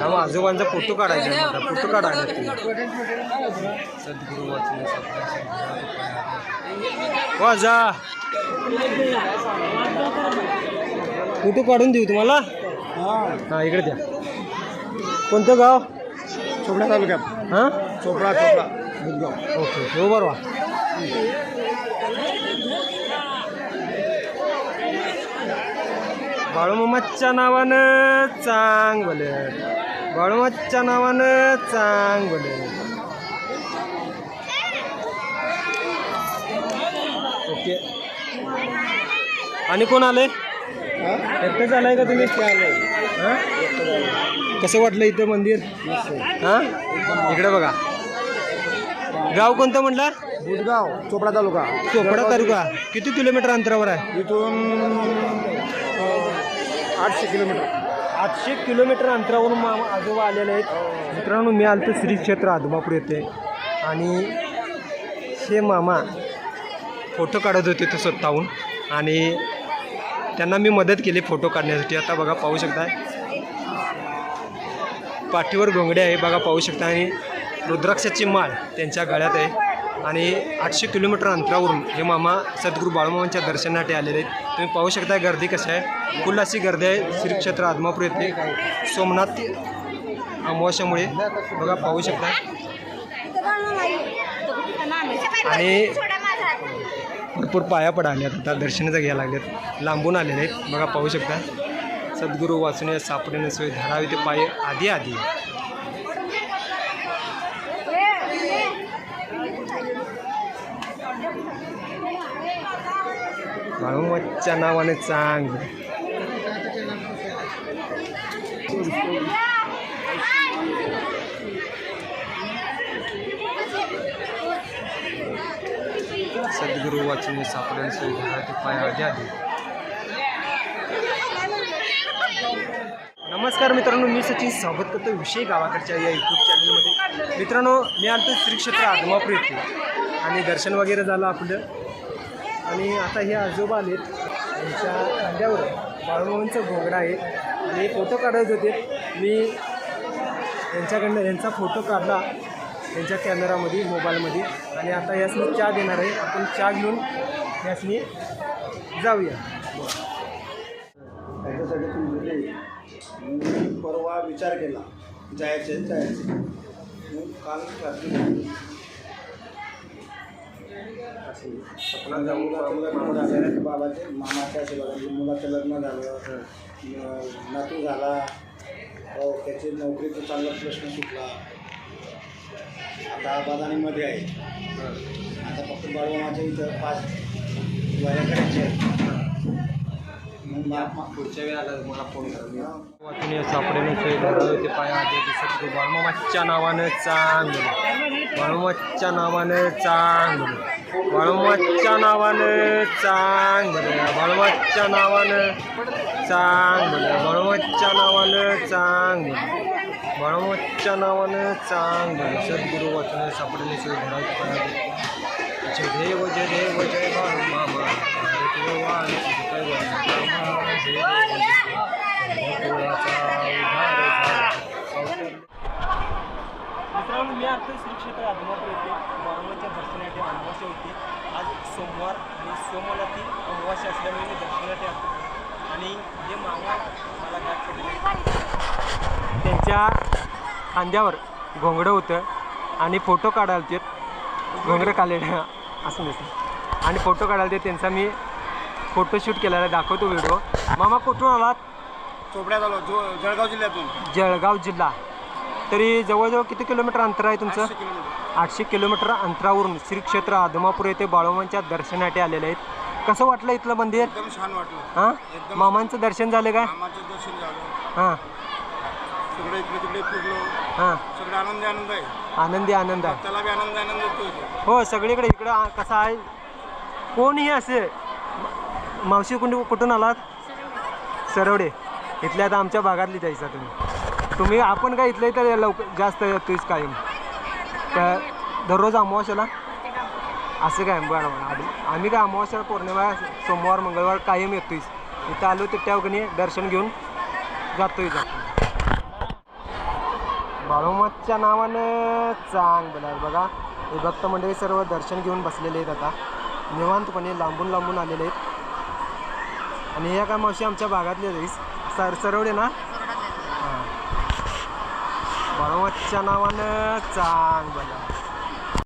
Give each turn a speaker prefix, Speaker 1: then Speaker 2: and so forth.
Speaker 1: हा आजोबांचा फोटो काढायचा आहे मला. फोटो काढायला सद्गुरू वाचले वा जा. फोटो काढून देऊ तुम्हाला? हा इकडे द्या. कोणतं गाव?
Speaker 2: चोपडा तालुक्यात.
Speaker 1: हां?
Speaker 2: चोपडा चोपडा.
Speaker 1: ओके हो बरोबर बाळूमामाच्या नावानं चांग बोले. बाळूमाच्या नावानं चांग बोले. ओके. आणि कोण आले एकटंच आलाय का तुम्ही? कसं वाटलं इथं मंदिर? हां? इकडे बघा. गाव कोणतं म्हटलं?
Speaker 2: बुधगाव चोपडा तालुका.
Speaker 1: चोपडा तालुका. किती किलोमीटर अंतरावर आहे?
Speaker 2: इथून आठशे किलोमीटर.
Speaker 1: आठशे किलोमीटर अंतरावरून मामा आजोबा आलेले आहेत. मित्रांनो मी आलो श्री क्षेत्र आदमापूर येते आणि हे मामा फोटो काढत होते ते स्वतःहून. आणि त्यांना मी मदत केली फोटो काढण्यासाठी. आता बघा पाहू शकता. पाठीवर घोंगडे आहे बघा पाहू शकता. आणि रुद्राक्षाची माळ त्यांच्या गळ्यात आहे. आणि आठशे किलोमीटर अंतरावरून हे मामा सद्गुरू बाळूमामांच्या दर्शनासाठी आलेले आहेत. तुम्ही पाहू शकता गर्दी कशी आहे. फुल अशी गर्दी आहे. श्री क्षेत्र आदमापूर येथे. सोमनाथ अमावस्यामुळे. बघा पाहू शकता. आणि भरपूर पाया पडाल्यात आता दर्शनाचं घ्यायला लागल्यात लांबून आलेले आहेत. बघा पाहू शकता. सद्गुरू वाचून सापडणे सोय धरावी ते पाय आधी आधी. बाळूमाच्या नावाने चांग. सद्गुरू वाचून सापडणे सोय पाय आधी आधी नमस्कार मित्रांनो मी सचिन स्वागत करतो विषय गावाकडच्या या यूट्यूब चॅनलमध्ये मित्रांनो मी आलतो श्री क्षेत्र आदमापूर येथे. आणि दर्शन वगैरे झालं आपलं. आणि आता हे आजोबा आलेत. त्यांच्या खांद्यावर बाळूमामांचा घोगडा आहे. आणि हे फोटो काढत होते. मी यांच्याकडनं यांचा फोटो काढला त्यांच्या कॅमेरामध्ये मोबाईलमध्ये. आणि आता यासनी चहा देणार आहे. आपण चहा घेऊन यासनी जाऊया.
Speaker 2: त्याच्यासाठी तुम्ही परवा विचार केला जायचे जायचे. काल रात्री
Speaker 1: सपना जाऊन
Speaker 2: मुलाचं लग्न झालं बाबाचे मामाच्या आशीर्वादाने मुलाचं लग्न झालं नातू झाला. हो त्याची नोकरीचा चांगला प्रश्न सुटला. आता बादाणीमध्ये आहे. आता फक्त बाळूमाच्या इथं पाच वऱ्या करायचे आहेत. मग मा- मा-
Speaker 1: पुढच्या मला फोन करा वाचून या सापडेने ते पाया आधी दिसत होतो. बाळूमाच्या नावानं चांग बाळूमाच्या नावानं चांगलं. बाळूमाच्या नावानं चांग बाळूमाच्या नावानं चांग बाळूमाच्या नावानं चांग बाळूमाच्या नावानं चांग सद्गुरू वाचून सापडले सोय घरात जय देव जय देव जय बाळू मामा. मित्रांनो मी आता श्री क्षेत्र आदमापूर होती आज सोमवार आणि अमावास्या असल्यामुळे मी दर्शनासाठी आलो. आणि हे मामा मला गाठ त्यांच्या खांद्यावर घोंगडं होतं आणि फोटो काढायला ते घोंगडं काढलेलं असं दिसतं आणि फोटो काढायला ते त्यांचा मी फोटोशूट केलेला दाखवतो व्हिडिओ मामा कुठून आलात?
Speaker 2: चोपड्यात आलो जो जळगाव जिल्ह्यातून.
Speaker 1: जळगाव जिल्हा. तरी जवळजवळ किती किलोमीटर अंतर आहे तुमचं?
Speaker 2: किलोमीटर.
Speaker 1: आठशे किलोमीटर अंतरावरून श्री क्षेत्र आदमापूर येथे बाळूमांच्या दर्शनासाठी आलेले आहेत. कसं वाटलं इथलं मंदिर?
Speaker 2: एकदम छान वाटलं.
Speaker 1: हां?
Speaker 2: एकदम
Speaker 1: मामांचं दर्शन झालं काय?
Speaker 2: मामाचं दर्शन झालं.
Speaker 1: हां.
Speaker 2: सगळे इकडे तिकडे फिरलो.
Speaker 1: हां.
Speaker 2: सगळे आनंदी आनंद आहे.
Speaker 1: आनंदी आनंद आहे.
Speaker 2: त्याला बी आनंद आनंद येतो इथे.
Speaker 1: हो सगळीकडे इकडं आ- कसं आहे? कोणीही असे? मा- मावशी कुठून कुठून आलात? सरवडे इथल्या आता आमच्या भागातली जायचा तुम्ही. तुम्ही आपण काय इथले तर लवकर जास्त येतोयच कायम तर दररोज अमावास्याला असं काय बरं आधी- आम्ही काय अमावास्या पौर्णिमा सोमवार मंगळवार कायम येतोयच इथं आलो ते त्यावकनी दर्शन घेऊन जातो बाळोमतच्या नावानं चांग बघा बघा हे भक्त मंडळी सर्व दर्शन घेऊन बसलेले आहेत आता निवांतपणे लांबून लांबून आलेले आहेत आणि ह्या काय मावशी आमच्या भागातले जाईस सर सरवडे ना हां नावानं चांग बघा